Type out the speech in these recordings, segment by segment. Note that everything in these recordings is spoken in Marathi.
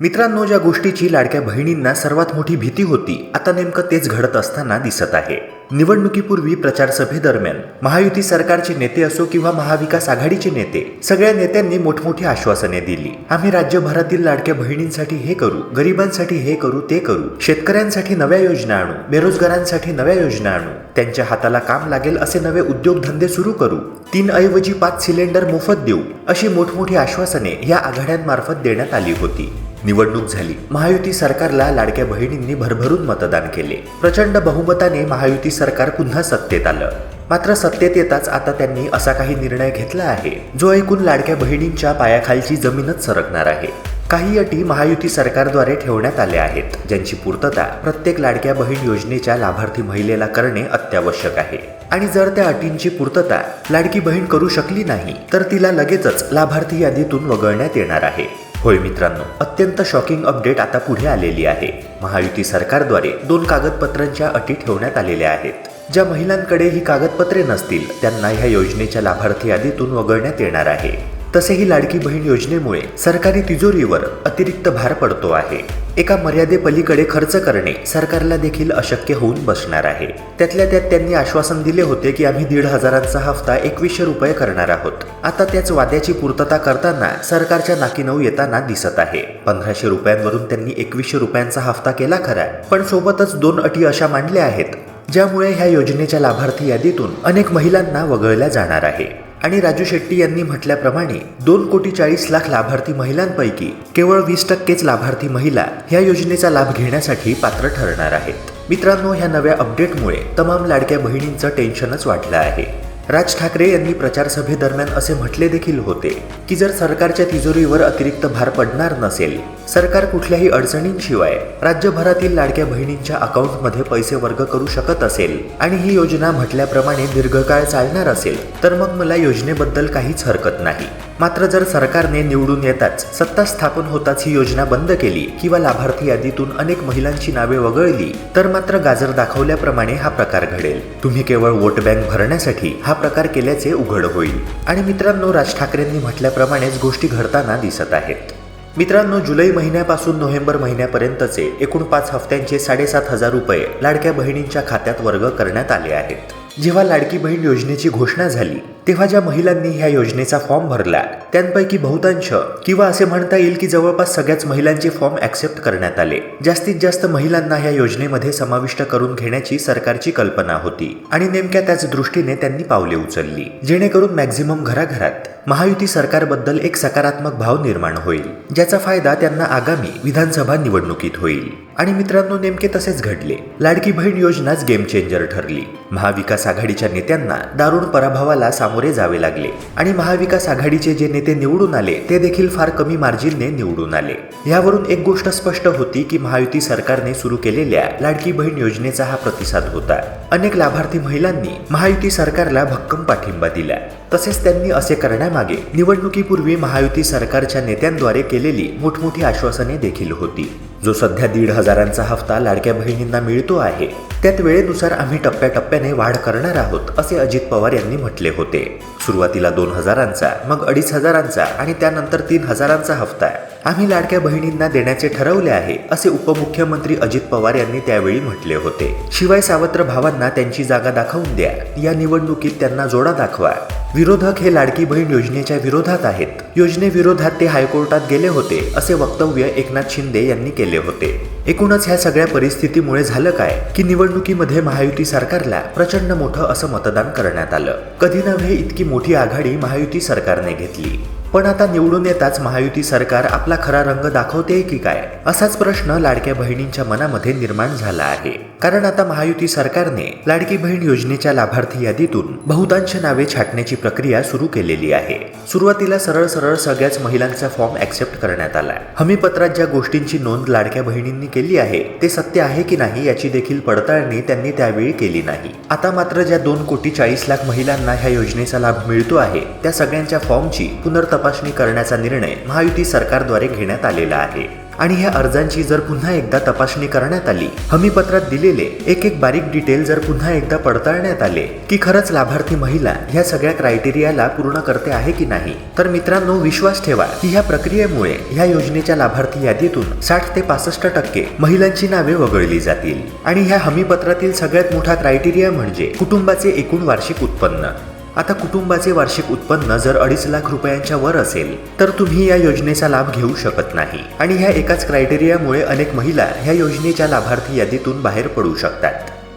मित्रांनो ज्या गोष्टीची लाडक्या बहिणींना सर्वात मोठी भीती होती आता नेमकं तेच घडत असताना दिसत आहे. निवडणुकीपूर्वी प्रचारसभेदरम्यान महायुती सरकारचे नेते असो किंवा महाविकास आघाडीचे नेते सगळ्या नेत्यांनी मोठमोठी आश्वासने दिली. आम्ही राज्यभरातील लाडक्या बहिणींसाठी हे करू गरिबांसाठी हे करू ते करू शेतकऱ्यांसाठी नव्या योजना आणू बेरोजगारांसाठी नव्या योजना आणू त्यांच्या हाताला काम लागेल असे नवे उद्योगधंदे सुरू करू तीन ऐवजी पाच सिलेंडर मोफत देऊ अशी मोठमोठी आश्वासने या आघाड्यांमार्फत देण्यात आली होती. निवडणूक झाली. महायुती सरकारला लाडक्या बहिणींनी भरभरून मतदान केले. प्रचंड बहुमताने महायुती सरकार पुन्हा सत्तेत आलं. मात्र सत्तेत येताच आता त्यांनी असा काही निर्णय घेतला आहे जो ऐकून लाडक्या बहिणींच्या पायाखालची जमीनच सरकणार आहे. काही अटी महायुती सरकारद्वारे ठेवण्यात आल्या आहेत ज्यांची पूर्तता प्रत्येक लाडक्या बहीण योजनेच्या लाभार्थी महिलेला करणे अत्यावश्यक आहे. आणि जर त्या अटींची पूर्तता लाडकी बहीण करू शकली नाही तर तिला लगेचच लाभार्थी यादीतून वगळण्यात येणार आहे. होय मित्रांनो अत्यंत शॉकिंग अपडेट आता पुढे आलेली आहे. महायुती सरकारद्वारे दोन कागदपत्रांच्या अटी ठेवण्यात आलेल्या आहेत. ज्या महिलांकडे ही कागदपत्रे नसतील त्यांना ह्या योजनेच्या लाभार्थी यादीतून वगळण्यात येणार आहे. तसेही लाडकी बहीण योजनेमुळे सरकारी तिजोरीवर अतिरिक्त भार पडतो आहे. एका मर्यादेपलीकडे खर्च करणे सरकारला देखील अशक्य होऊन बसणार आहे. त्यातल्या त्यात त्यांनी आश्वासन दिले होते की आम्ही दीड हजारांचा हफ्ता एकवीसशे रुपये करणार आहोत. आता त्याच वाद्याची पूर्तता करताना सरकारच्या नाकीनऊ येताना दिसत आहे. पंधराशे रुपयांवरून त्यांनी एकवीसशे रुपयांचा हफ्ता केला खरा पण सोबतच दोन अटी अशा मांडल्या आहेत ज्यामुळे ह्या योजनेच्या लाभार्थी यादीतून अनेक महिलांना वगळल्या जाणार आहे. आणि राजू शेट्टी यांनी म्हटल्याप्रमाणे दोन कोटी चाळीस लाख लाभार्थी महिलांपैकी केवळ वीस टक्केच लाभार्थी महिला ह्या योजनेचा लाभ घेण्यासाठी पात्र ठरणार आहेत. मित्रांनो ह्या नव्या अपडेटमुळे तमाम लाडक्या बहिणींचं टेन्शनच वाढलं आहे. राज ठाकरे यांनी प्रचारसभेदरम्यान असे म्हटले देखील होते की जर सरकारच्या तिजोरीवर अतिरिक्त भार पडणार नसेल सरकार कुठल्याही अडचणींशिवाय राज्यभरातील लाडक्या बहिणींच्या अकाउंटमध्ये पैसे वर्ग करू शकत असेल आणि ही योजना म्हटल्याप्रमाणे दीर्घकाळ चालणार असेल तर मग मला योजनेबद्दल काहीच हरकत नाही. मात्र जर सरकारने निवडून येताच सत्ता स्थापन होताच ही योजना बंद केली किंवा लाभार्थी यादीतून अनेक महिलांची नावे वगळली तर मात्र गाजर दाखवल्याप्रमाणे हा प्रकार घडेल. तुम्ही केवळ वोट बँक भरण्यासाठी हा प्रकार केल्याचे उघड होईल. आणि मित्रांनो राज ठाकरेंनी म्हटल्याप्रमाणेच गोष्टी घडताना दिसत आहेत. मित्रांनो जुलै महिन्यापासून नोव्हेंबर महिन्यापर्यंतचे एकूण पाच हफ्त्यांचे साडेसात हजार रुपये लाडक्या बहिणींच्या खात्यात वर्ग करण्यात आले आहेत. जेव्हा लाडकी बहीण योजनेची घोषणा झाली तेव्हा ज्या महिलांनी ह्या योजनेचा फॉर्म भरला त्यांपैकी बहुतांश किंवा असे म्हणता येईल की जवळपास सगळ्याच महिलांचे फॉर्म ऍक्सेप्ट करण्यात आले. जास्तीत जास्त महिलांना ह्या योजनेमध्ये समाविष्ट करून घेण्याची सरकारची कल्पना होती आणि नेमक्या त्याच दृष्टीने त्यांनी पावले उचलली जेणेकरून मॅक्झिमम घराघरात महायुती सरकारबद्दल एक सकारात्मक भाव निर्माण होईल ज्याचा फायदा त्यांना आगामी विधानसभा निवडणुकीत होईल. आणि मित्रांनो नेमके तसेच घडले. लाडकी बहीण योजनाच गेम चेंजर ठरली. महाविकास आघाडीच्या नेत्यांना दारुण पराभवाला सामोरे जावे लागले आणि महाविकास आघाडीचे जे नेते निवडून आले ते देखील फार कमी मार्जिनने निवडून आले. यावरून एक गोष्ट स्पष्ट होती की महायुती सरकारने सुरू केलेल्या लाडकी बहीण योजनेचा हा प्रतिसाद होता. अनेक लाभार्थी महिलांनी महायुती सरकारला भक्कम पाठिंबा दिला. तसेच त्यांनी असे करण्यामागे निवडणुकीपूर्वी महायुती सरकारच्या नेत्यांद्वारे केलेली मोठमोठी आश्वासने देखील होती. जो सध्या दीड हजारांचा हफ्ता लाडक्या बहिणींना मिळतो आहे त्यात वेळेनुसार आम्ही टप्प्याटप्प्याने वाढ करणार आहोत असे अजित पवार यांनी म्हटले होते. सुरुवातीला दोन हजारांचा मग अडीच हजारांचा आणि त्यानंतर तीन हजारांचा हफ्ता आम्ही लाडक्या बहिणींना देण्याचे ठरवले आहे असे उपमुख्यमंत्री अजित पवार यांनी त्यावेळी म्हटले होते. शिवाय सावत्र भावांना त्यांची जागा दाखवून द्या. या निवडणुकीत त्यांना जोडा दाखवा. विरोधक हे लाडकी बहीण योजनेच्या विरोधात आहेत. योजनेविरोधात ते हायकोर्टात गेले होते असे वक्तव्य एकनाथ शिंदे यांनी केले होते. एकूणच ह्या सगळ्या परिस्थितीमुळे झालं काय की निवडणुकीमध्ये महायुती सरकारला प्रचंड मोठं असं मतदान करण्यात आलं. कधी नव्हे इतकी मोठी आघाडी महायुती सरकारने घेतली. पण आता निवडून येताच महायुती सरकार आपला खरा रंग दाखवते की काय? असाच प्रश्न लाडक्या बहिणींच्या मनामध्ये निर्माण झाला आहे. कारण आता महायुती सरकारने लाडकी बहीण योजनेच्या लाभार्थी यादीतून बहुतांश नावे छाटण्याची प्रक्रिया सुरू केलेली आहे. सुरुवातीला सरळ सरळ सगळ्याच महिलांचा फॉर्म ऍक्सेप्ट करण्यात आला हमीपत्रात ज्या गोष्टींची नोंद लाडक्या बहिणींनी केली आहे ते सत्य आहे की नाही याची देखील पडताळणी त्यांनी त्यावेळी केली नाही. आता मात्र ज्या दोन कोटी चाळीस लाख महिलांना ह्या योजनेचा लाभ मिळतो आहे त्या सगळ्यांच्या फॉर्मची पुनर्तपासणी करण्याचा निर्णय महायुती सरकारद्वारे घेण्यात आलेला आहे. आणि ह्या अर्जांची जर पुन्हा एकदा तपासणी करण्यात आली हमीपत्रात दिलेले एक एक बारीक डिटेल जर पुन्हा एकदा पडताळण्यात आले की खरंच लाभार्थी महिला ह्या सगळ्या क्रायटेरियाला पूर्ण करते आहे की नाही तर मित्रांनो विश्वास ठेवा की ह्या प्रक्रियेमुळे ह्या योजनेच्या लाभार्थी यादीतून साठ ते पासष्ट टक्के महिलांची नावे वगळली जातील. आणि ह्या हमीपत्रातील सगळ्यात मोठा क्रायटेरिया म्हणजे कुटुंबाचे एकूण वार्षिक उत्पन्न. आता कुटुंबाचे वार्षिक उत्पन्न जर अडीच लाख रुपयांच्या वर असेल तर तुम्ही या योजनेचा लाभ घेऊ शकत नाही. आणि ह्या एकाच क्रायटेरियामुळे अनेक महिला ह्या योजनेच्या लाभार्थी यादीतून बाहेर पडू शकतात.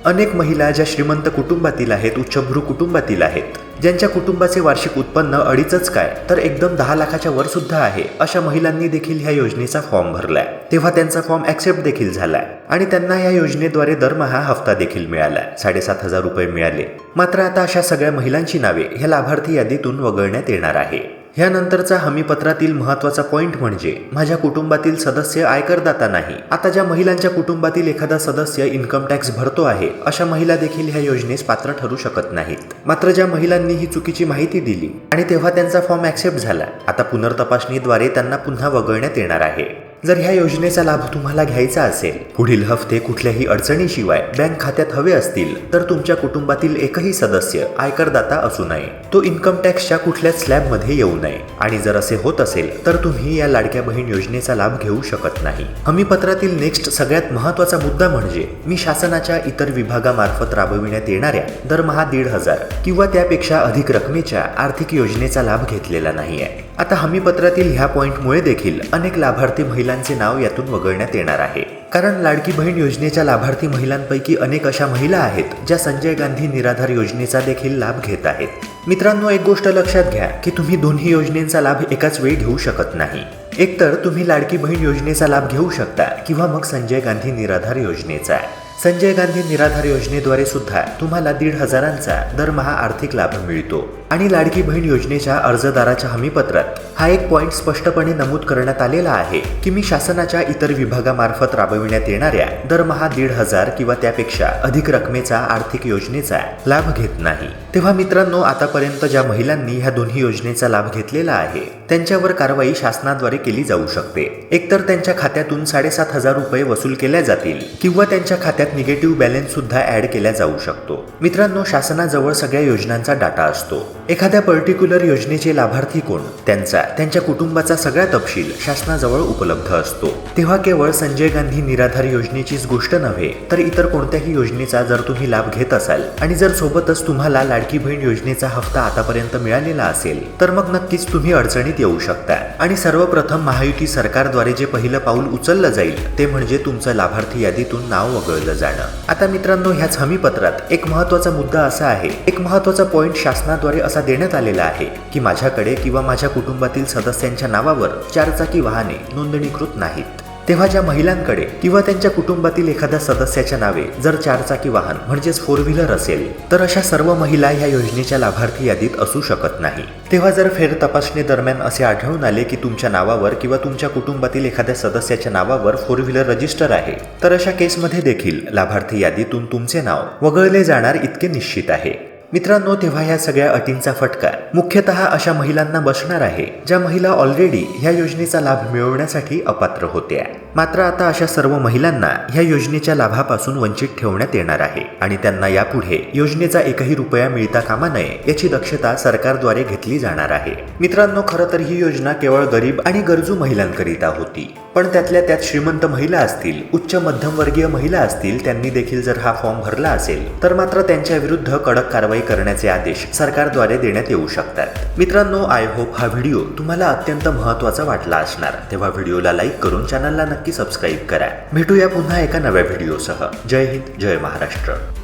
अनेक महिला ज्या श्रीमंत कुटुंबातील आहेत उच्चभ्रू कुटुंबातील आहेत ज्यांच्या कुटुंबाचे वार्षिक उत्पन्न अडीचच काय तर एकदम दहा लाखाच्या वर सुद्धा आहे अशा महिलांनी देखील ह्या योजनेचा फॉर्म भरलाय. तेव्हा त्यांचा फॉर्म ऍक्सेप्ट देखील झालाय. आणि त्यांना या योजनेद्वारे दरमहा हप्ता देखील मिळालाय. साडेसात हजार रुपये मिळाले. मात्र आता अशा सगळ्या महिलांची नावे ह्या लाभार्थी यादीतून वगळण्यात येणार आहे. ह्यानंतरचा हमीपत्रातील महत्त्वाचा पॉईंट म्हणजे माझ्या कुटुंबातील सदस्य आयकरदाता नाही. आता ज्या महिलांच्या कुटुंबातील एखादा सदस्य इन्कम टॅक्स भरतो आहे अशा महिला देखील ह्या योजनेस पात्र ठरू शकत नाहीत. मात्र ज्या महिलांनी ही चुकीची माहिती दिली आणि तेव्हा त्यांचा फॉर्म ऍक्सेप्ट झाला आता पुनर्तपासणीद्वारे त्यांना पुन्हा वगळण्यात येणार आहे. जर ह्या योजनेचा लाभ तुम्हाला घ्यायचा असेल पुढील हफ्ते कुठल्याही अडचणीशिवाय बँक खात्यात हवे असतील तर तुमच्या कुटुंबातील एकही सदस्य आयकरदाता असू नये. तो इन्कम टॅक्सच्या कुठल्याच स्लॅबमध्ये येऊ नये. आणि जर असे होत असेल तर तुम्ही या लाडक्या बहीण योजनेचा लाभ घेऊ शकत नाही. हमीपत्रातील नेक्स्ट सगळ्यात महत्त्वाचा मुद्दा म्हणजे मी शासनाच्या इतर विभागामार्फत राबविण्यात येणाऱ्या दरमहा दीड हजार किंवा त्यापेक्षा अधिक रकमेच्या आर्थिक योजनेचा लाभ घेतलेला नाहीये. आता हमीपत्रातील ह्या पॉइंटमुळे देखील अनेक लाभार्थी महिला महिलांचे नाव यातून वगळण्यात येणार आहे. कारण लाडकी बहीण योजनेच्या लाभार्थी महिलांपैकी अनेक अशा महिला आहेत ज्या संजय गांधी निराधार योजनेचा देखील लाभ घेत आहेत. मित्रांनो एक गोष्ट लक्षात घ्या की तुम्ही दोन्ही योजनेचा लाभ एकाच वेळी घेऊ शकत नाही. एकतर तुम्ही लाडकी बहीण योजनेचा लाभ घेऊ शकता किंवा मग संजय गांधी निराधार योजनेचा. संजय गांधी निराधार योजनेद्वारे सुद्धा तुम्हाला दीड हजारांचा दरमहा आर्थिक लाभ मिळतो. आणि लाडकी बहीण योजनेच्या अर्जदाराच्या हमीपत्रात हा एक पॉइंट स्पष्टपणे नमूद करण्यात आलेला आहे की मी शासनाच्या इतर विभागामार्फत राबविण्यात येणाऱ्या दरमहा दीड हजार किंवा त्यापेक्षा अधिक रकमेचा आर्थिक योजनेचा लाभ घेत नाही. तेव्हा मित्रांनो आतापर्यंत ज्या महिलांनी ह्या दोन्ही योजनेचा लाभ घेतलेला आहे त्यांच्यावर कारवाई शासनाद्वारे केली जाऊ शकते. एकतर त्यांच्या खात्यातून साडेसात हजार रुपये वसूल केल्या जातील किंवा त्यांच्या खात्यात निगेटिव्ह बॅलन्ससुद्धा ॲड केला जाऊ शकतो. मित्रांनो शासनाजवळ सगळ्या योजनांचा डाटा असतो. एखाद्या पर्टिक्युलर योजनेचे लाभार्थी कोण? त्यांचा त्यांच्या कुटुंबाचा सगळा तपशील शासनाजवळ उपलब्ध असतो. तेव्हा केवळ संजय गांधी निराधार योजनेचीच गोष्ट नव्हे तर इतर कोणत्याही योजनेचा जर तुम्ही लाभ घेत असाल आणि जर सोबतच तुम्हाला लाडकी बहीण योजनेचा हप्ता आतापर्यंत मिळालेला असेल तर मग नक्कीच तुम्ही अडचणीत येऊ शकता. आणि सर्वप्रथम महायुती सरकारद्वारे जे पहिलं पाऊल उचललं जाईल ते म्हणजे तुमचं लाभार्थी यादीतून नाव वगळलं जाणं. आता मित्रांनो ह्याच हमीपत्रात एक महत्त्वाचा मुद्दा असा आहे एक महत्त्वाचा पॉइंट शासनाद्वारे असा देण्यात आलेला आहे की माझ्याकडे किंवा माझ्या कुटुंबातील सदस्यांच्या नावावर चारचाकी वाहने नोंदणीकृत नाहीत. तेव्हा ज्या महिलांकडे किंवा त्यांच्या कुटुंबातील एखाद्या सदस्याच्या नावे जर चारचाकी वाहन म्हणजेच फोर व्हीलर असेल तर अशा सर्व महिला ह्या योजनेच्या लाभार्थी यादीत असू शकत नाही. तेव्हा जर फेर तपासणी दरम्यान असे आढळून आले की तुमच्या नावावर किंवा तुमच्या कुटुंबातील एखाद्या सदस्याच्या नावावर फोर व्हीलर रजिस्टर आहे तर अशा केसमध्ये देखील लाभार्थी यादीतून तुमचे नाव वगळले जाणार इतके निश्चित आहे. मित्रांनो तेव्हा ह्या सगळ्या अटींचा फटका मुख्यतः अशा महिलांना बसणार आहे ज्या महिला ऑलरेडी ह्या योजनेचा लाभ मिळवण्यासाठी अपात्र होत्या. मात्र आता अशा सर्व महिलांना ह्या योजनेच्या लाभापासून वंचित ठेवण्यात येणार आहे आणि त्यांना यापुढे योजनेचा एकही रुपया मिळता कामा नये याची दक्षता सरकारद्वारे घेतली जाणार आहे. मित्रांनो खरं तर ही योजना केवळ गरीब आणि गरजू महिलांकरिता होती. पण त्यातल्या त्यात श्रीमंत महिला असतील उच्च मध्यमवर्गीय महिला असतील त्यांनी देखील जर हा फॉर्म भरला असेल तर मात्र त्यांच्या विरुद्ध कडक कारवाई करण्याचे आदेश सरकारद्वारे देण्यात येऊ शकतात. मित्रांनो आय होप हा व्हिडिओ तुम्हाला अत्यंत महत्त्वाचा वाटला असणार. तेव्हा व्हिडिओला लाईक करून चॅनलला नक्की सबस्क्राईब करा. भेटूया पुन्हा एका नव्या व्हिडिओसह जय हिंद जय महाराष्ट्र.